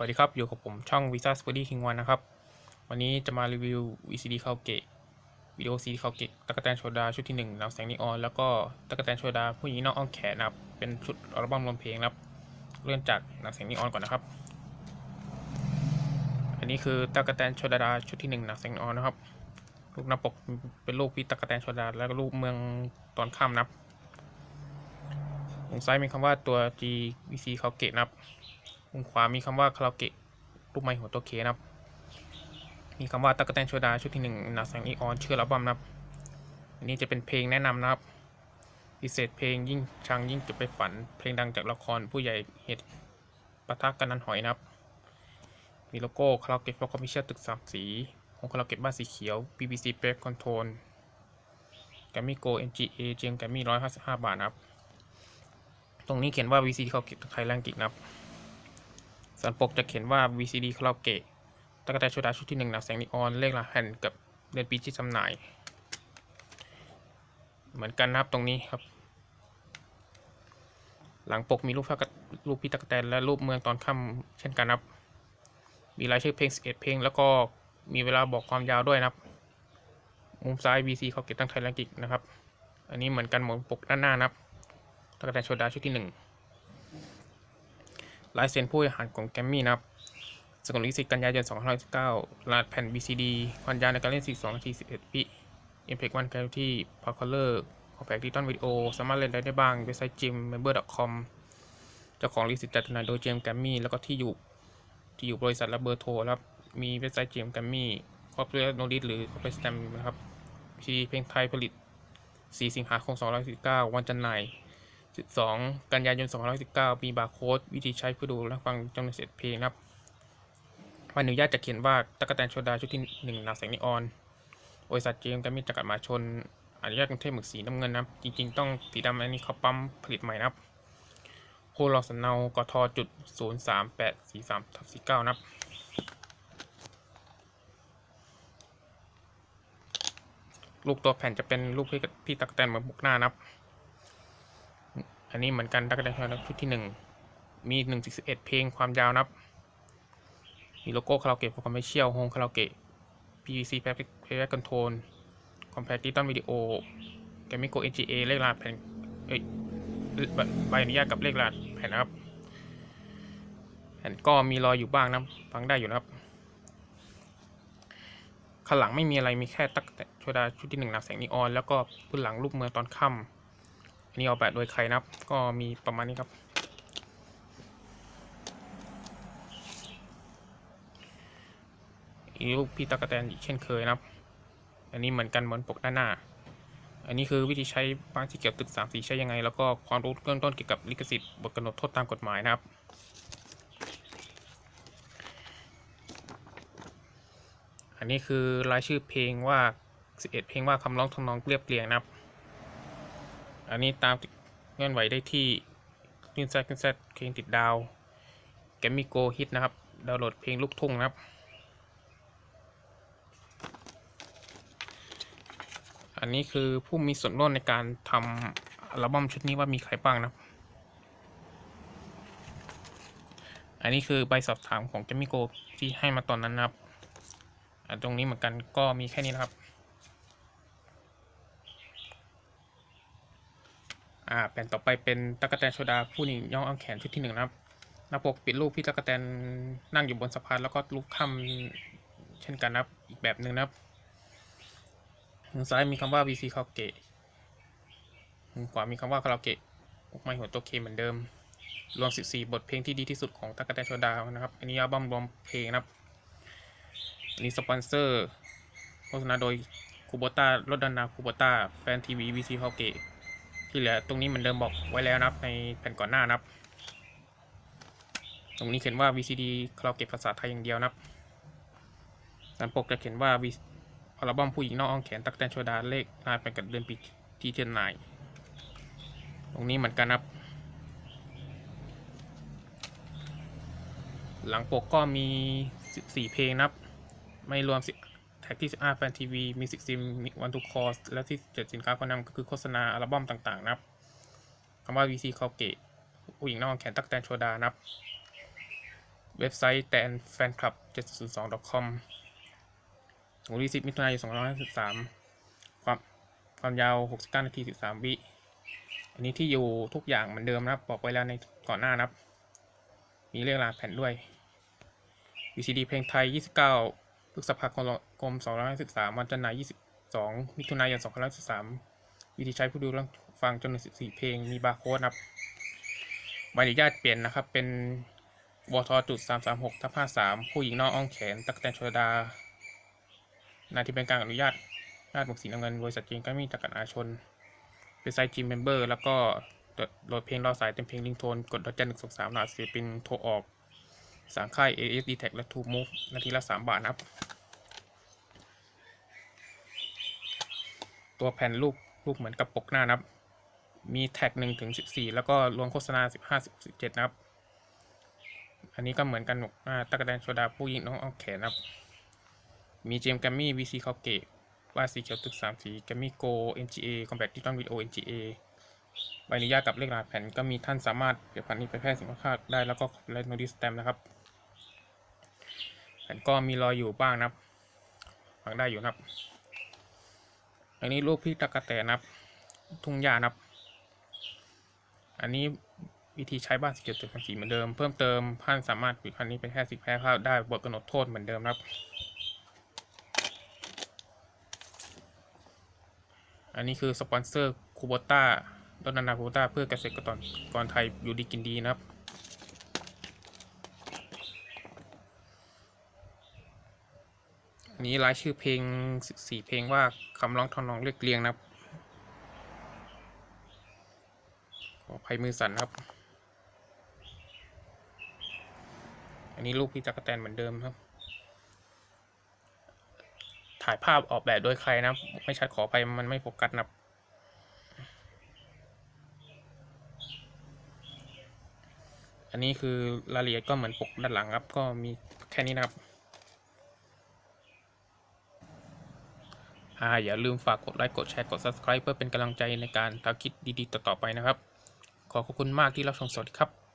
วัสดีครับ อยู่กับผมช่อง Visa s p o r t y King One นะครับ วันนี้จะมารีวิว VCD คาเกะวิดีโอ CD คาเกะตะกแตนโชดาชุดที่1นำแสงนีออน แล้วก็ตะกแตนโชดาผู้หญิงนอกอ้อมแขนนะครับ เป็นชุดอัลบั้มรวมเพลงนะครับ เริ่มจากนำแสงนีออนก่อนนะครับ อันนี้คือตะกแตนโชดาชุดที่1นำแสงนีออนนะครับ รูปหน้าปกเป็นรูปพี่ตะกแตนโชดา แล้วก็รูปเมืองตอนค่ำนะครับมุมซ้ายมีคำว่าตัว GVC คาเกะนะครับ มุมขวามีคำว่าคาราเกะรูปไม้หัวตัวเคนะครับ มีคำว่าตั๊กแตนโชดาชุดที่หนึ่งนาแสงนีออนชื่ออัลบั้มนะครับ อันนี้จะเป็นเพลงแนะนำนะครับ พิเศษเพลงยิ่งชังยิ่งเก็บไปฝัน เพลงดังจากละครผู้ใหญ่เหตุปะทะกันนันหอยนะครับ มีโลโก้คาราเกะฟล็อกคอมมิเชอร์ตึกสามสี ของคาราเกะบ้านสีเขียว BBC b r e a k Control แกมมี่โก MGA เจียงแกมมี่ร้อยห้าสิบห้าบาทนะครับ ตรงนี้เขียนว่า VC คาราเกะไทยแลนด์กิกนะครับ สันปกจะเขียนว่า VCD คาราโอเกะตะกแตนโชดาชุดที่หนึ่งหนักแสงนีออน เลขรหัสกับเดือนปีที่จำหน่าย เหมือนกันนะครับตรงนี้ครับ หลังปกมีรูปพระรูปพี่ตะกแตนและรูปเมืองตอนค่ำเช่นกันครับ มีรายชื่อเพลง11เพลง แล้วก็มีเวลาบอกความยาวด้วยนะครับ มุมซ้าย VC เขาเก็บตั้งไทยแลนด์กิกนะครับ อันนี้เหมือนกันหมือนปกด้านหน้านะครับตะกแตนโชดาชุดที่หนึ่ง ลายเซ็นผู้บริหารของแกมมี่นะครับสกุลลิสิทธิ์กันยายน2519รหัสแผ่น BCD ความยาวในการเล่น 42นาที11วิอิมเพกวันแกลที่พาร์คเลอร์ของแพ็กดิจิตอลวิดีโอ สามารถเล่นได้ได้บ้างเว็บไซต์จิม member.com เจ้าของลิขสิทธิ์จัดจำหน่ายโดยเจมแกมมี่แล้วก็ที่อยู่ที่อยู่บริษัทและเบอร์โทรครับมีเว็บไซต์เจมแกมมี่ครอบเรียโนดิสหรือครอบเรียสแตมนะครับ BCD เพลงไทยผลิต 4 สิงหาคม2519วันจำหน่าย 12 กันยายน2519มีบาร์โค้ดวิธีใช้เพื่อดูและฟังจำนวนเศษเพลงครับวันอนุญาตจะเขียนว่าตะกแตนโชดาชุดที่1นาแสงนีออนบริษัทเจมส์การมิจกัดมาชนอนุญาตกรุงเทพหมึกสีน้ำเงินนะครับจริง ๆ ต้องสีดำอันนี้เขาปั๊มผลิตใหม่นะครับโคลอสเนากทจุด03843ทับ49นะครับลูกตัวแผ่นจะเป็นลูกพี่พี่ตักแตนเหมือนบุกหน้านะครับ อันนี้เหมือนกันตักแตนชุดที่หนึ่งมีหนึ่งสิบเอ็ดเพลงความยาวนับ มีโลโก้คาราโอเกะคอมเมอร์เชียลโฮมคาราโอเกะ PVC แพ็คแพ็คคอนโทรลคอมแพคดิจิตอลวิดีโอแกมิโก NGA เลขรหัสแผ่นเอ้ยใบอนุญาตกับเลขรหัสแผ่นนะครับแผ่นก็มีรอยอยู่บ้างนะฟังได้อยู่นะครับข้างหลังไม่มีอะไรมีแค่ตักแต่โชดาชุดที่หนึ่งหนักแสงนีออน แล้วก็พื้นหลังรูปเมืองตอนค่ำ นนี้ออกแบบโดยใครนะครับ ก็มีประมาณนี้ครับ อีกรูปพี่ตะกะแตนอีกเช่นเคยนะครับ อันนี้เหมือนกันเหมือนปกด้านหน้า อันนี้คือวิธีใช้บ้านที่เกี่ยวตึกสามสีใช้ยังไง แล้วก็ความรู้เริ่มต้นเกี่ยวกับลิขสิทธิ์บทกำหนดโทษตามกฎหมายนะครับอันนี้คือรายชื่อเพลงว่า 11 เพลงว่าคำร้องทำนองเรียบเรียงนะครับ อันนี้ตามเงื่อนไหวได้ที่ขึ้นแซดขึ้นแซดเพลงติดดาวแกมมี่โกฮิตนะครับ ดาวน์โหลดเพลงลูกทุ่งนะครับ อันนี้คือผู้มีส่วนร่วมในการทำอัลบั้มชุดนี้ว่ามีใครบ้างนะครับอันนี้คือใบสอบถามของแกมมี่โกที่ให้มาตอนนั้นนะครับ ตรงนี้เหมือนกันก็มีแค่นี้นะครับ อ่าแผ่นต่อไปเป็นตะกแตนโชดาผู้หญิงย่องเอาแขนชุดที่หนึ่งนะครับหน้าปกปิดรูปพี่ตะกแตนนั่งอยู่บนสะพานแล้วก็รูปค่ำเช่นกันนะครับอีกแบบหนึ่งนะครับมือซ้ายมีคำว่า VC คาราเกะมือขวามีคำว่าคาราเกะอกไม้หัวตัวเคเหมือนเดิม รวม 14 บทเพลงที่ดีที่สุดของตะกแตนโชดานะครับ อันนี้อัลบั้มรวมเพลงนะครับอันนี้สปอนเซอร์โฆษณาโดยคูโบต้ารถดันนาคูโบต้าแฟนทีวีวีซีฮอเกะ ที่เหลือตรงนี้มือนเดิมบอกไว้แล้วนะครับ ในแผ่นก่อนหน้านะครับ ตรงนี้เขียนว่า VCD คาราโอเกะภาษาไทยอย่างเดียวนะครับสันปกจะเขียนว่าอัลบั้มผู้หญิงนอกอ้อมแขนตักแตนโชดาเลขรายเป็นกับเดือนปีที่เทียนนายตรงนี้เหมือนกันนะครับ หลังปกก็มี 14 เพลงนะครับ ไม่รวมสิ ท็กที่15แฟนทีวีมีสิกซิมมีวันทูคอสและที่7สินค้าก็นำก็คือโฆษณาอัลบั้มต่างๆนะครับคำว่า VC คาเกะผู้หญิงนอกแขนตักแตนโชดานะครับ เว็บไซต์แตนแฟนคลับ 702.com วันที่10มิถุนายน2553ความความยาว 69 นาที 13 วิ อันนี้ที่อยู่ทุกอย่างเหมือนเดิมนะครับ บอกไว้แล้วในก่อนหน้านะครับ มีเลขรหัสแผ่นด้วย VCD เพลงไทย 29 พฤษภาคม2513วันจันทร์ที่22มิถุนายน2513วิธีใช้ผู้ดูและฟังจำนวน14 เพลงมีบาร์โค้ดนะครับใบอนุญาตเปลี่ยนนะครับ เป็นวทจุด336ทับ53ผู้หญิงนอกอ้องแขนตักแตนชลดา นาที่เป็นการอนุญาตราชบุกสีน้ำเงินบริษัทจีนก็มีจำกัดอาชนเป็นไซต์จีมเมมเบอร์ แล้วก็โหลดเพลงรอสายเต็มเพลงลิงโทน กดดอกจันหนึ่งสองสามหนาศิลปินโทรออกสามค่าย AS d t a c และ t ู m o v e นาทีละสามบาทนะครับ ตัวแผ่นรูปรูปเหมือนกับปกหน้านะครับ มีแท็กหนึ่งถึงสิบสี่แล้วก็รวมโฆษณาสิบห้าสิบเจ็ดนะครับ อันนี้ก็เหมือนกันหมดตะกแดนโซดาผู้หญิงน้องเอาแขนนะครับ มีเจมแกมมี่วีซีคาเกตว่าสีเขียวตึกสามสีแกมมี่โก NGA Combat Digital Video NGA ใบอนุญาตกับเลขรหัสแผ่นก็มีท่านสามารถเก็บพันนี้ไปแพร่สินค้าได้แล้วก็และโนดิสแตมนะครับแผ่นก็มีรอยอยู่บ้างนะครับฟังได้อยู่นะครับ อันนี้รูปพี่ตะกะแตนนะครับ ทุ่งหญ้านะครับ อันนี้วิธีใช้บ้านสีเขีตึกสามสีเหมือนเดิม เพิ่มเติมท่านสามารถปิดพันนี้ไปแค่สิบแพร่ข้าวได้บทกำหนดโทษเหมือนเดิมครับ อันนี้คือสปอนเซอร์คูโบต้าลดนานาคูโบต้าเพื่อเกษตรกรกรไทยอยู่ดีกินดีนะครับ อันนี้รายชื่อเพลงสี่เพลงว่าคำร้องทำนองเรียกเรียงนะครับขออภัยมือสั่นครับ อันนี้รูปพี่จักรแตนเหมือนเดิมครับ ถ่ายภาพออกแบบโดยใครนะไม่ชัดขอไปมันไม่โฟกัสนะครับอันนี้คือรายละเอียดก็เหมือนปกด้านหลังครับ ก็มีแค่นี้นะครับ อ่าอย่าลืมฝากกดไลค์กดแชร์กด subscribe เพื่อเป็นกำลังใจในการทำคลิปดีๆ ต่อๆไปนะครับ ขอขอบคุณมากที่รับชมสวัสดีครับ